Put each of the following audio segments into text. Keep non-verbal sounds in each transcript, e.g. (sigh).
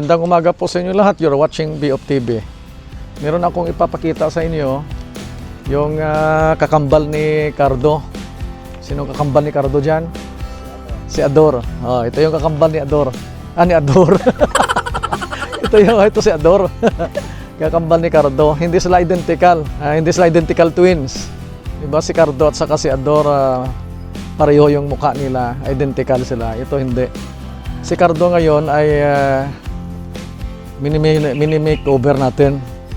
Magandang umaga po sa inyo lahat. You're watching BOP TV. Meron akong ipapakita sa inyo yung ah, kakambal ni Cardo. Sino kakambal ni Cardo dyan? Si Ador. Oh, ito yung kakambal ni Ador. Ah, ni Ador. (laughs) ito yung, ito si Ador. (laughs) kakambal ni Cardo. Hindi sila identical. Ah, hindi sila identical twins. Diba si Cardo at saka si Ador, ah, pareho yung mukha nila. Identical sila. Ito hindi. Si Cardo ngayon ay uh, mini-makeover natin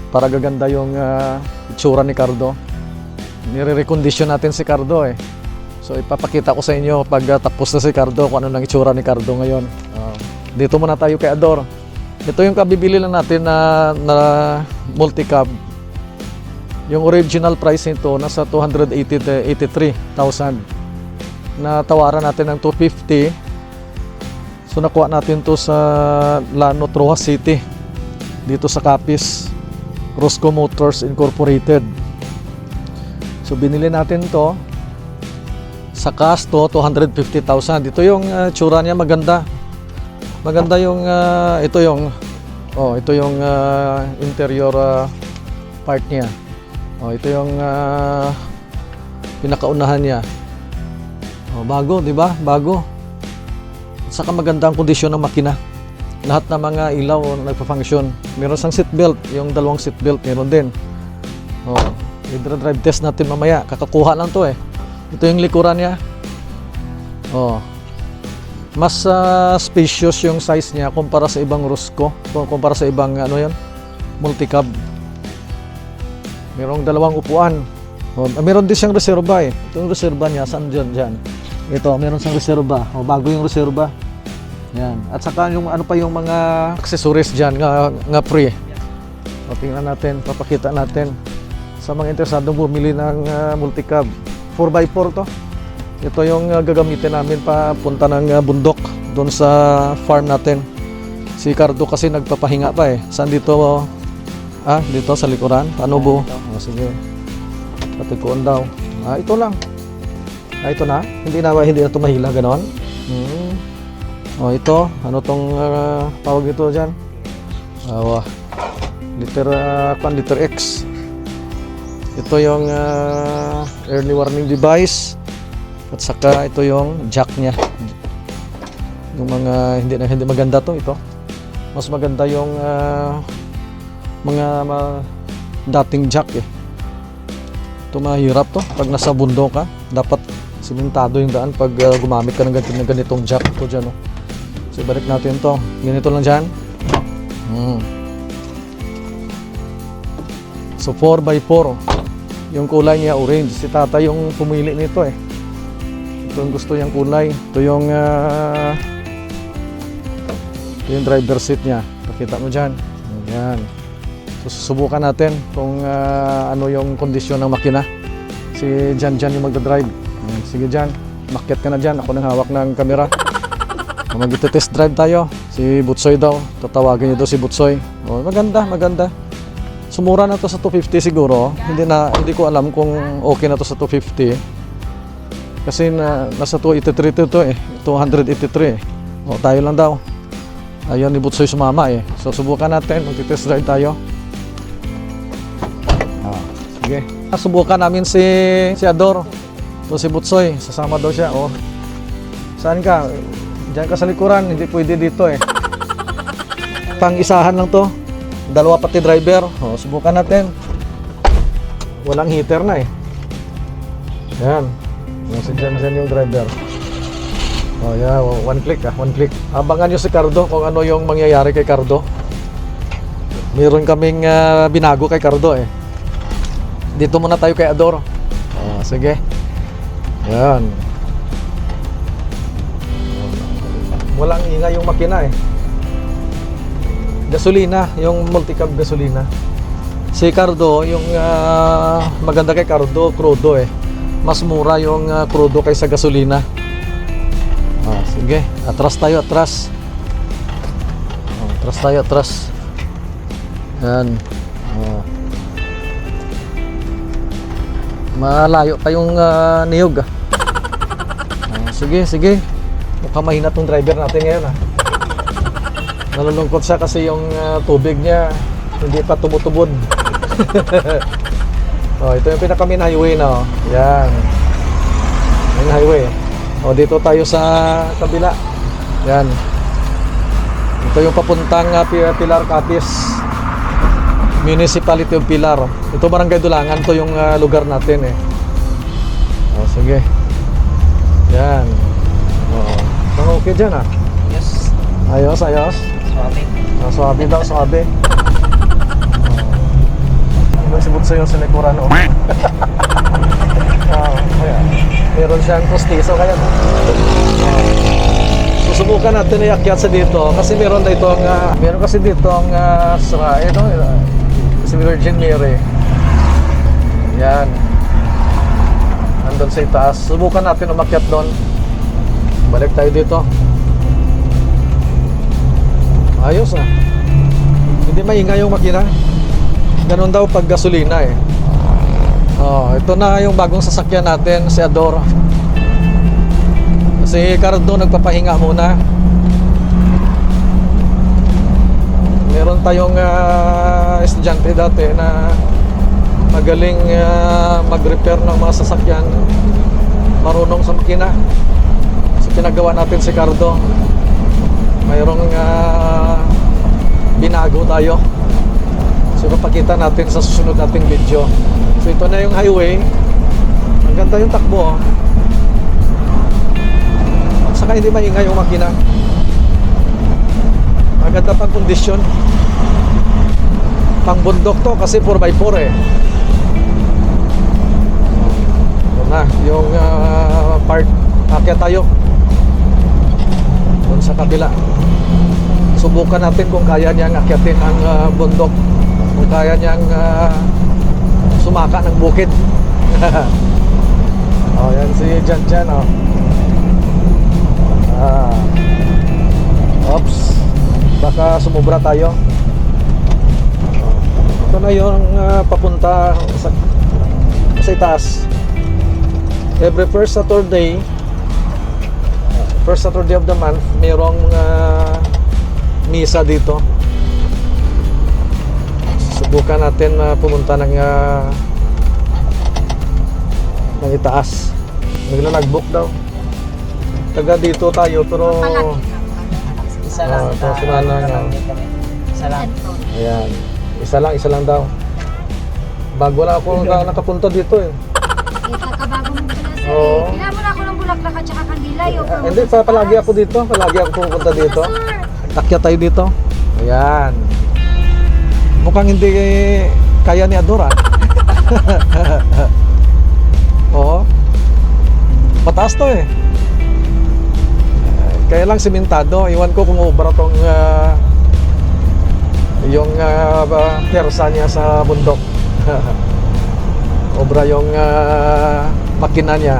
para gaganda yung ah, itsura ni Cardo. Nire-recondition natin si Cardo eh. So ipapakita ko sa inyo pag ah, tapos na si Cardo kung ano nang itsura ni Cardo ngayon. Ah, dito muna tayo kay Ador. Ito yung kabibili lang natin na, na multi-cab. Yung original price nito nasa 283,000. Na tawaran natin ng 250 So nakuha natin to sa Lano Troas City dito sa Capiz Rosco Motors Incorporated. So binili natin to sa cash to 250,000. Ito yung uh, tsura niya maganda. Maganda yung uh, ito yung oh ito yung uh, interior uh, part niya. Oh ito yung uh, pinakaunahan niya. Oh bago, 'di ba? Bago saka maganda kondisyon ng makina. Lahat ng mga ilaw nagpa-function. Meron sang seatbelt, yung dalawang seatbelt meron din. Oh, i-drive test natin mamaya. Kakakuha lang to eh. Ito yung likuran niya. Oh. Mas ah, spacious yung size niya kumpara sa ibang Rosco, kumpara sa ibang ano 'yan, multi-cab. Merong dalawang upuan. Oh, meron din siyang reserba eh. Ito yung reserba niya, saan dyan, dyan. Ito, meron siyang reserba. O, bago yung reserba. Yan. At saka yung ano pa yung mga accessories dyan nga, nga free. O, tingnan natin, papakita natin sa mga interesadong bumili ng ah, multicab. 4x4 to. Ito yung ah, gagamitin namin papunta ng ah, bundok doon sa farm natin. Si Cardo kasi nagpapahinga pa eh. Saan dito? Ah, dito sa likuran. Paano bu? O, sige. Patikuan daw. Ah, ito lang. Ah, ito na? Hindi na hindi na tumahila ganon? Hmm. Oh, ito. Ano tong ah, tawag ito diyan? Awa. Liter uh, pan liter X. Ito yung ah, early warning device. At saka ito yung jack niya. Yung mga hindi na hindi maganda to ito. Mas maganda yung ah, mga ma- dating jack eh. Ito mahirap to pag nasa bundok ka. Dapat simentado yung daan pag uh, gumamit ka ng ganitong, ng ganitong jack to dyan. Oh. So ibalik natin to. Ganito lang dyan. Hmm. So 4x4. Yung kulay niya orange. Si tata yung pumili nito eh. Ito yung gusto niyang kulay. Ito yung ito yung driver seat niya. Pakita mo dyan. Ayan. So, susubukan natin kung ah, ano yung kondisyon ng makina. Si Jan Jan yung magdadrive. Sige Jan, makyat ka na dyan. Ako nang hawak ng kamera. Mag-test drive tayo. Si Butsoy daw. Tatawagin niyo daw si Butsoy. Oh, maganda, maganda. Sumura na to sa 250 siguro. Hindi na hindi ko alam kung okay na to sa 250. Kasi na, nasa 283 to eh. 283 eh. O, tayo lang daw. Ayun ni Butsoy sumama eh. So subukan natin. Mag-test drive tayo. Ah, sige. Subukan namin si si Ador. To si Butsoy, sasama daw siya. Oh. Saan ka? Diyan ka sa likuran, hindi pwede dito eh. Pang-isahan lang to. Dalawa pati driver. Oh, subukan natin. Walang heater na eh. Yan. Si Jan Jan yung driver. Oh, yeah, one click ah, one click. Abangan nyo si Cardo kung ano yung mangyayari kay Cardo. Meron kaming ah, binago kay Cardo eh. Dito muna tayo kay Ador. Oh, sige. Yan. Walang ingay yung makina eh. Gasolina, yung multicab gasolina. Si Cardo, yung ah, maganda kay Cardo, crudo eh. Mas mura yung ah, crudo kaysa gasolina. Ah, sige, atras tayo, atras. Oh, atras tayo, atras. Yan. Oh. Malayo pa yung ah, niyog. Ah, sige, sige. Mukhang mahina tong driver natin ngayon ah. Nalulungkot siya kasi yung ah, tubig niya hindi pa tumutubod. (laughs) oh, ito yung pinaka-main highway na. Oh. Yan. Main highway. O, dito tayo sa kabila. Yan. Ito yung papuntang Pi- Pilar Capiz. Municipality of Pilar. Ito Barangay Dulangan. Ito yung ah, lugar natin eh. O, sige. Yan. Okay dyan ah. Yes. Ayos, ayos. Swabe. Ah, Suabe daw, suabe. Oh. Ibang sibot sa'yo sa likuran, oh. Ah, kaya, (laughs) meron siyang postiso kaya. no? Oh. Susubukan natin iakyat sa dito kasi meron na itong ah, meron kasi dito ang uh, sra, ito, uh, si Virgin Mary. Yan. Nandun sa itaas. Subukan natin umakyat doon. Balik tayo dito. Ayos ah. Hindi maingay yung makina. Ganun daw pag gasolina eh. Oh, ito na yung bagong sasakyan natin, si Ador. Si Cardo nagpapahinga muna. Meron tayong ah, estudyante dati na magaling ah, mag-repair ng mga sasakyan. Marunong sa makina. So pinagawa natin si Cardo. Mayroong ah, binago tayo. So papakita natin sa susunod nating video. So ito na yung highway. Ang ganda yung takbo oh. At saka hindi maingay yung makina. Ang ganda pang kondisyon. Pang bundok to kasi 4x4 eh. Ito na yung ah, part akyat tayo sa kabila. Subukan natin kung kaya niyang akyatin ang ah, bundok kung kaya niyang ah, sumaka ng bukid. (laughs) Oh yan si Jan Jan oh. ah. oops. Baka sumubra tayo. Ito na yung ah, papunta sa, sa itaas. Every first Saturday first Saturday of the month, mayroong ah, misa dito. Subukan natin na pumunta ng uh, ng itaas. Naglalagbook daw. Taga dito tayo pero Isa lang. Ito, Ah, na, isa lang ayan. Isa lang, isa lang daw. Bago lang ako naka- nakapunta dito eh. Sir. Oo. eh. Kailangan mo na ako ng bulaklak at saka kandila. Yung Ah, hindi, pa, palagi ako dito. Palagi ako pupunta dito. Sir, Akyat tayo dito. Ayan. Mukhang hindi kaya ni Adora. (laughs) Oo. Mataas to eh. Eh, Kaya lang simentado. Iwan ko kung ubra tong ah, yung uh, persa niya sa bundok. (laughs) obra yung ah, makina niya.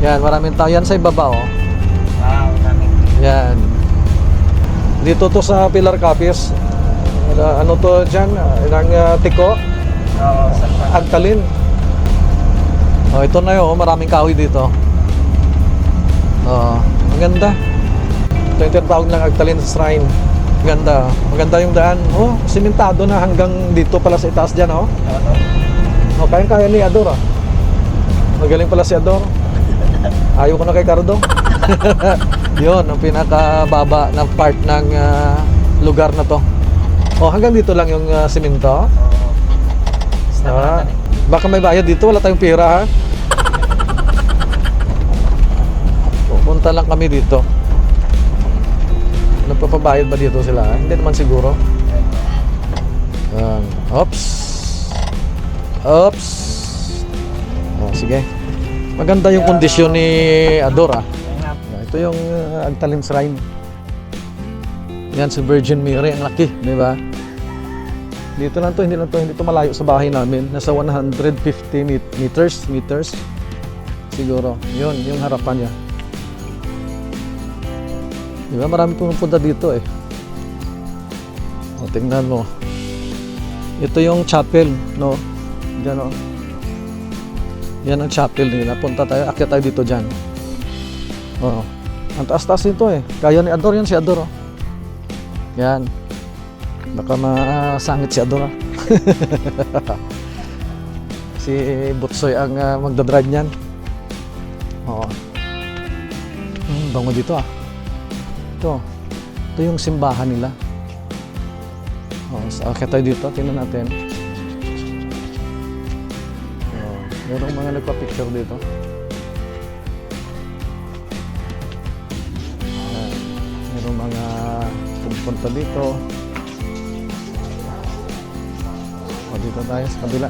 Yan, maraming tao yan sa ibaba oh. Wow, namin. Yan. Dito to sa Pilar Capiz. Ano, ano to dyan? Ilang uh, tiko? Oo, Agtalin. Oh, ito na yun. oh, Maraming kahoy dito. Oh, ang ganda. Ito yung tinatawag lang Agtalin Shrine. Ganda. Maganda yung daan. Oh, simentado na hanggang dito pala sa itaas dyan, oh. Oh, kayang-kaya ni Ador, ah. Magaling pala si Ador. Ayaw ko na kay Cardo. (laughs) Yun, ang pinakababa na part ng ah, lugar na to. Oh, hanggang dito lang yung ah, simento. Oo. Ah, baka may bayad dito, wala tayong pera ha. Pupunta lang kami dito. Nagpapabayad ba dito sila? Hindi naman siguro. Yan. Oops. Oops. Oh, sige. Maganda yung kondisyon ni Adora. Ito yung uh, Agtalim Shrine. Yan si Virgin Mary, ang laki, di ba? Dito lang to, hindi lang to, hindi to malayo sa bahay namin. Nasa 150 met- meters, meters. Siguro. Yun, yung harapan niya. Di ba? Marami pumupunta dito eh. O, tingnan mo. Ito yung chapel, no? Diyan, o. Yan ang chapel nila. Punta tayo, akyat tayo dito dyan. Oo. Ang taas-taas nito eh. Kaya ni Ador yan, si Ador, oh. Yan. Baka masangit si Adora. (laughs) si Butsoy ang ah, magdadrive niyan. Oo. Hmm, bango dito ah. Ito. Ito yung simbahan nila. Oh, sa akit tayo dito, tingnan natin. Merong mga nagpa-picture dito. Ayan. Merong mga pupunta dito. O, dito tayo sa kabila.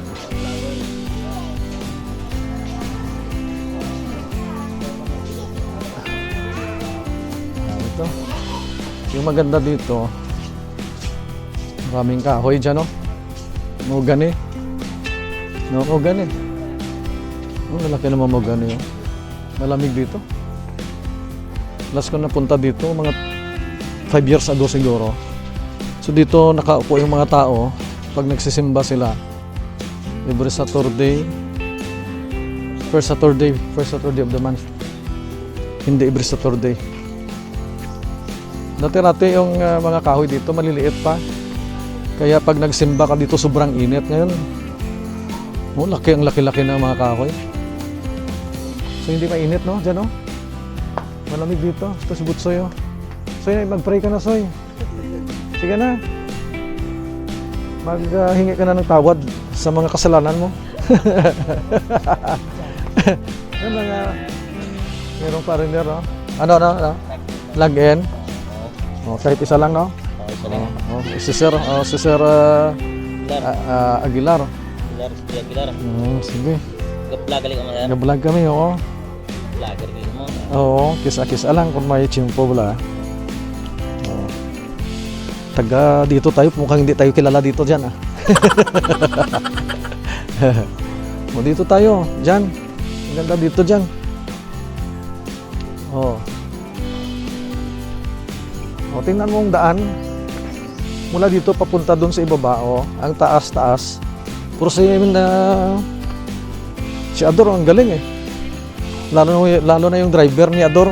Ayan, ito. Yung maganda dito, maraming kahoy dyan, no? Mogani. No, mogani. Oh, lalaki naman mogani, oh. Malamig dito. Last ko napunta dito, mga 5 years ago siguro. So dito nakaupo yung mga tao pag nagsisimba sila. Every Saturday, first Saturday, first Saturday of the month. Hindi every Saturday. Dati-dati yung uh, mga kahoy dito maliliit pa. Kaya pag nagsimba ka dito sobrang init ngayon. Oh, laki ang laki-laki ng mga kahoy. So hindi mainit no, diyan no? Malamig dito. Ito si Butsoy oh. Soy, mag-pray ka na, Soy. Sige na. Maghingi ka na ng tawad sa mga kasalanan mo. (laughs) Yung mga merong foreigner, no? Ano, ano, ano? Log-in. Oh, kahit isa lang, no? Oh, isa lang. Oh, si Sir, oh, si Sir ah, Aguilar. ah, ah, Aguilar. Aguilar. Si Aguilar. Mm, sige. Nag-vlog kami, oo. Vlogger kayo mo. Oo, kisa-kisa lang kung may chimpo wala. Taga dito tayo, mukhang hindi tayo kilala dito dyan ah. (laughs) o dito tayo, dyan. Ang ganda dito dyan. Oo. O, tingnan mo ang daan. Mula dito papunta doon sa ibaba, o. Ang taas-taas. Puro si, na, si Ador, ang galing eh. Lalo, lalo na yung driver ni Ador.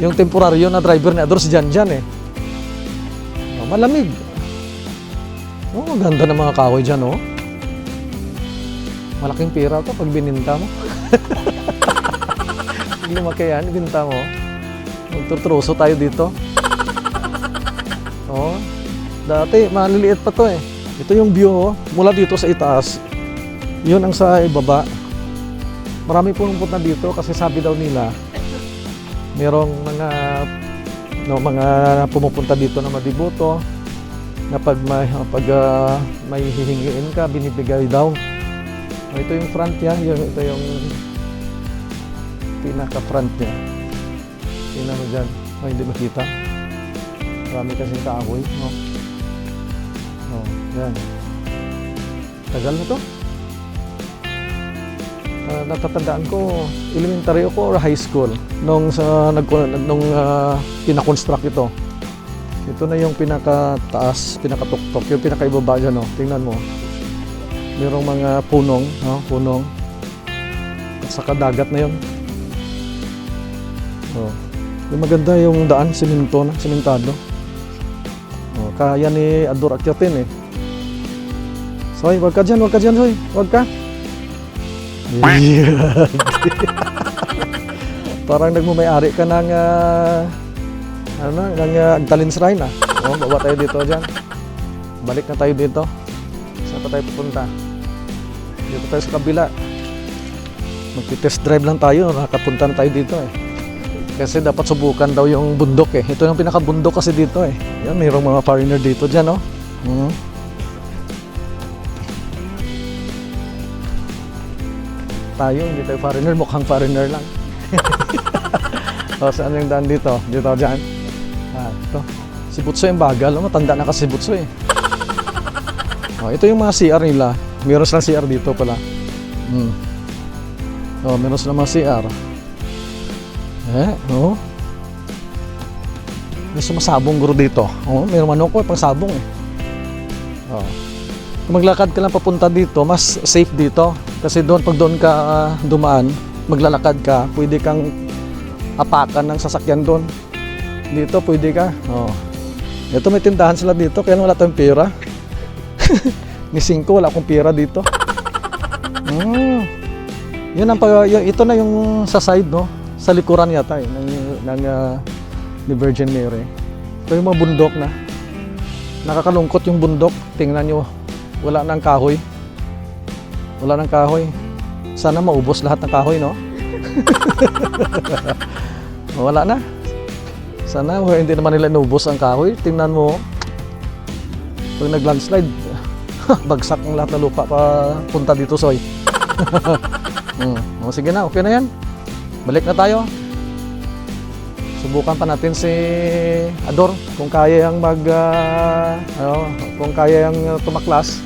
yung temporaryo na driver ni Ador si Janjan eh. Oh, malamig. Oh, ganda ng mga kahoy dyan oh. Malaking pera to pag bininta mo. (laughs) pag lumaki yan, binta mo. Magtutruso tayo dito. Oh, dati maliliit pa to eh. Ito yung view oh, mula dito sa itaas. Yun ang sa ibaba. Marami pumupunta dito kasi sabi daw nila merong mga no, mga pumupunta dito na madibuto na pag may pag ah, may hihingiin ka binibigay daw. O, ito yung front niya, ito yung pinaka front niya. Tingnan mo dyan. O, hindi makita. Marami kasing kahoy, no? Oh, yan. Tagal na to. Ah, natatandaan ko elementary ako or high school nung sa nag nung uh, pinakonstruct ito. Ito na yung pinakataas, pinakatuktok, yung pinakaibaba dyan, no? Tingnan mo. Merong mga punong, no? Punong. At saka dagat na yun. Oh. Yung maganda yung daan, siminto na, simentado. Oh, kaya ni Ador akyatin eh. Soy, wag ka dyan, wag ka dyan, Soy. Wag ka. (laughs) Parang nagmumayari ka ng ah, ano na, ng uh, Agtalin Shrine ah. Oh, baba tayo dito dyan. Balik na tayo dito. Saan pa tayo pupunta? Dito tayo sa kabila. Magti-test drive lang tayo. Nakapunta na tayo dito eh. Kasi dapat subukan daw yung bundok eh. Ito yung pinakabundok kasi dito eh. Yan, mayroong mga foreigner dito dyan, no? Mhm. Tayo, hindi tayo foreigner. Mukhang foreigner lang. (laughs) o, saan yung daan dito? Dito, dyan. Ah, ito. Si Butso yung bagal. Oh, matanda na kasi si Butso eh. Oh, ito yung mga CR nila. Meron silang CR dito pala. Hmm. Oh, meron silang mga CR. Eh, oh. May sumasabong guro dito. Oh, may manok ko pang sabong eh. Oh. Kung maglakad ka lang papunta dito, mas safe dito. Kasi doon, pag doon ka ah, dumaan, maglalakad ka, pwede kang apakan ng sasakyan doon. Dito, pwede ka. Oh. Ito may tindahan sila dito, kaya wala tayong pera. (laughs) Ni 5, wala akong pera dito. Mm. Yun ang pag, ito na yung sa side, no? Sa likuran yata eh, ng, ng ah, ni Virgin Mary. Ito yung mga bundok na. Nakakalungkot yung bundok. Tingnan nyo, wala nang kahoy. Wala nang kahoy. Sana maubos lahat ng kahoy, no? (laughs) wala na. Sana hindi naman nila inubos ang kahoy. Tingnan mo, pag nag-landslide, (laughs) bagsak ang lahat ng lupa pa punta dito, Soy. (laughs) mm. O, sige na, okay na yan. Balik na tayo. Subukan pa natin si Ador kung kaya yang mag ah, ano, kung kaya yang tumaklas.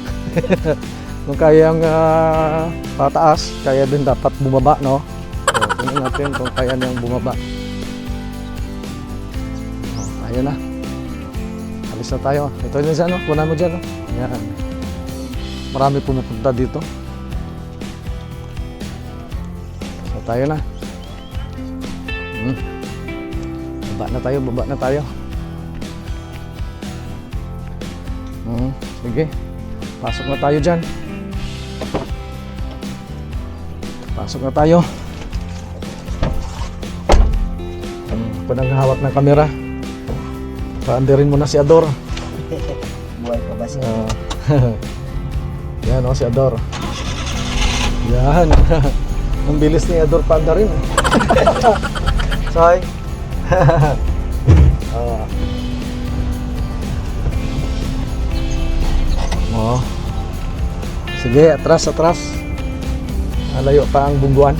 Kung kaya yang ah, pataas, kaya din dapat bumaba, no? So, tingnan natin kung kaya niyang bumaba. Oh, ayun na. Alis na tayo. Ito yun siya, no? Kunan mo dyan, no? Yan. Marami pumupunta dito. So, tayo na. Hmm. Baba na tayo, baba na tayo. Hmm, sige. Pasok na tayo dyan. Pasok na tayo. Pananghawak ng kamera. Paandirin mo na si Ador. (laughs) Buhay pa ba siya? Ah. (laughs) Yan o, si Ador. Yan. (laughs) Ang bilis ni Ador Panda rin. Say. ah. Oh. Sige, atras, atras. Malayo pa ang bungguan.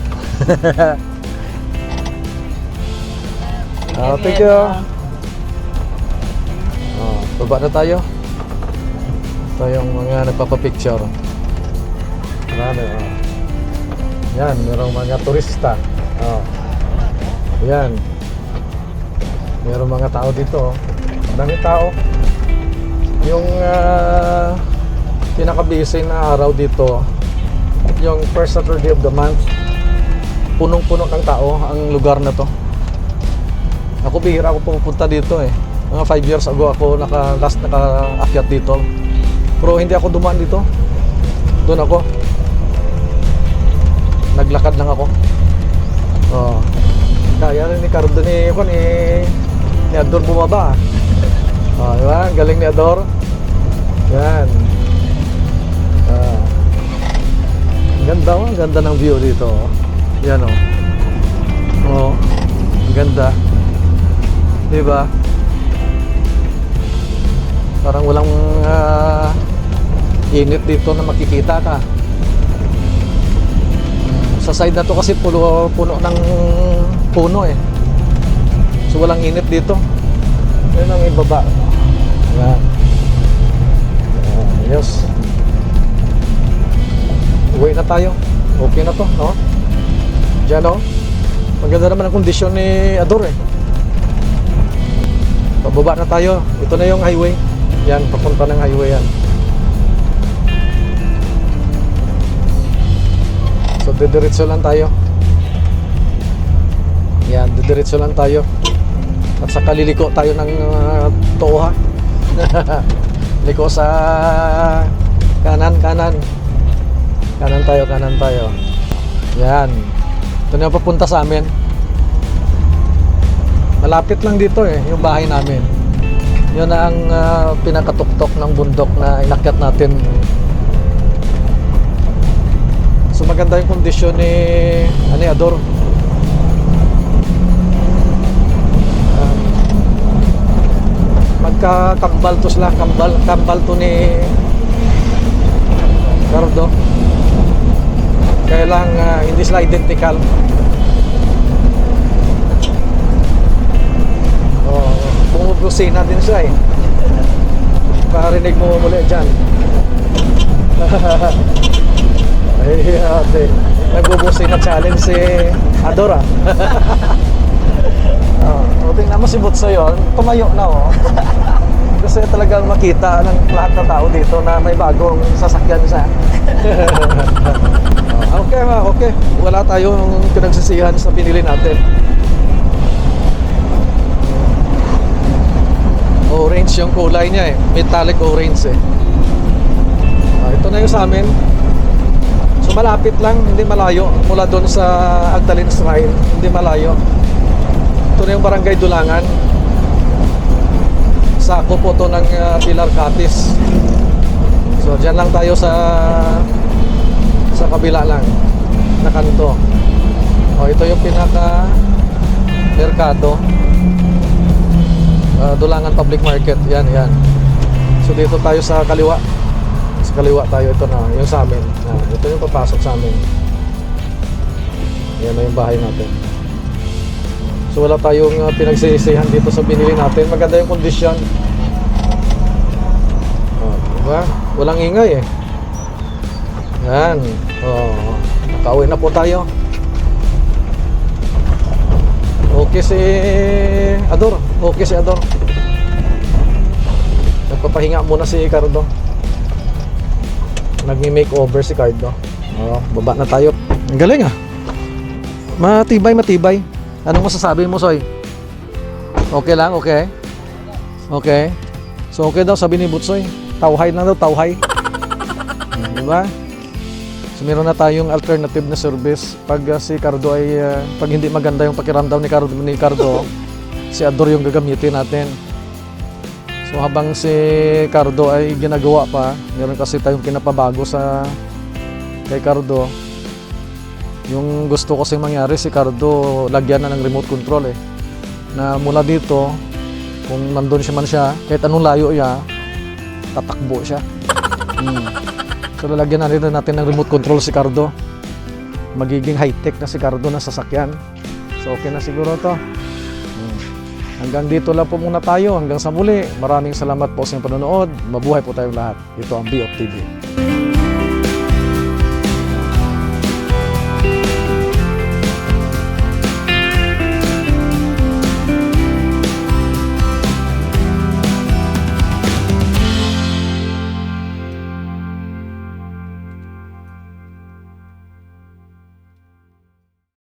Ah, thank you. Oh, baba na tayo. Ito yung mga nagpapapicture. Marami, oh. Yan, merong mga turista. Oh. Yan. Merong mga tao dito. oh. Marami tao. Yung ah, pinaka-busy na araw dito, yung first Saturday of the month, punong-puno ng tao ang lugar na to. Ako bihira ako pupunta dito eh. Mga 5 years ago ako naka last naka-akyat dito. Pero hindi ako dumaan dito. Doon ako. Naglakad lang ako. Oh. Kaya rin ni Cardo ni ko ni ni Ador bumaba. Oh, di Galing ni Ador. Yan. Ganda oh, ganda ng view dito. oh. Yan oh. Oh. Ganda. Di ba? Parang walang ah, init dito na makikita ka. Sa side na to kasi puno, puno ng puno eh. So walang init dito. Yan ang ibaba. Yan. Ah, yes. Uwi na tayo. Okay na to, no? Diyan, no? Maganda naman ang kondisyon ni Ador eh. Pababa na tayo. Ito na yung highway. Yan, papunta ng highway yan. So, didiretso lang tayo. Yan, didiretso lang tayo. At saka liliko tayo ng uh, Toha. (laughs) Liko sa kanan, kanan. Tayo, kanan tayo. Yan. Ito na papunta sa amin. Malapit lang dito eh, yung bahay namin. Yun na ang ah, pinakatuktok ng bundok na inakyat natin. So maganda yung kondisyon ni ano eh, Ador. Ah, magkakambal to sila, kambal, kambal to ni Cardo. Kaya lang ah, hindi sila identical. Oo, bumubusina din siya eh. Parinig mo muli dyan. (laughs) Ay, ate. Nagbubusina challenge si Adora. (laughs) Oh, tingnan mo si Butso yun. Tumayo na oh. (laughs) Gusto niya talagang makita ng lahat ng tao dito na may bagong sasakyan siya. Oh, okay, ma, okay. Wala tayong pinagsisihan sa pinili natin. Orange yung kulay niya eh. Metallic orange eh. Ah, ito na yung sa amin. So malapit lang, hindi malayo. Mula doon sa Agdalin Shrine, hindi malayo. Ito na yung barangay Dulangan. Sako po to ng uh, Pilar Catis. So dyan lang tayo sa sa kabila lang na kanto. O ito yung pinaka merkado. Ah, Dulangan Public Market. Yan, yan. So dito tayo sa kaliwa. Sa kaliwa tayo ito na, yung sa amin. Ah, ito yung papasok sa amin. Yan na yung bahay natin. So wala tayong uh, pinagsisihan dito sa binili natin. Maganda yung kondisyon. Oh, diba? Walang ingay eh. Yan. Oh, nakauwi na po tayo. Okay si Ador. Okay si Ador. Nagpapahinga muna si Cardo. Nagmi-makeover si Cardo. Oh, baba na tayo. Ang galing ah. Matibay, matibay. Anong masasabi mo, Soy? Okay lang, okay? Okay. So, okay daw, sabi ni Butsoy. Tauhay lang daw, tauhay. (laughs) Di ba? So, meron na tayong alternative na service. Pag uh, si Cardo ay, uh, pag hindi maganda yung pakiramdam ni Cardo, ni Cardo (laughs) si Ador yung gagamitin natin. So, habang si Cardo ay ginagawa pa, meron kasi tayong pinapabago sa kay Cardo. Yung gusto kasi mangyari si Cardo, lagyan na ng remote control eh. Na mula dito, kung nandun siya man siya, kahit anong layo niya, tatakbo siya. (laughs) Hmm. So lalagyan na rin natin ng remote control si Cardo. Magiging high-tech na si Cardo na sasakyan. So okay na siguro to. Hmm. Hanggang dito lang po muna tayo. Hanggang sa muli. Maraming salamat po sa inyong panonood. Mabuhay po tayong lahat. Ito ang B of TV.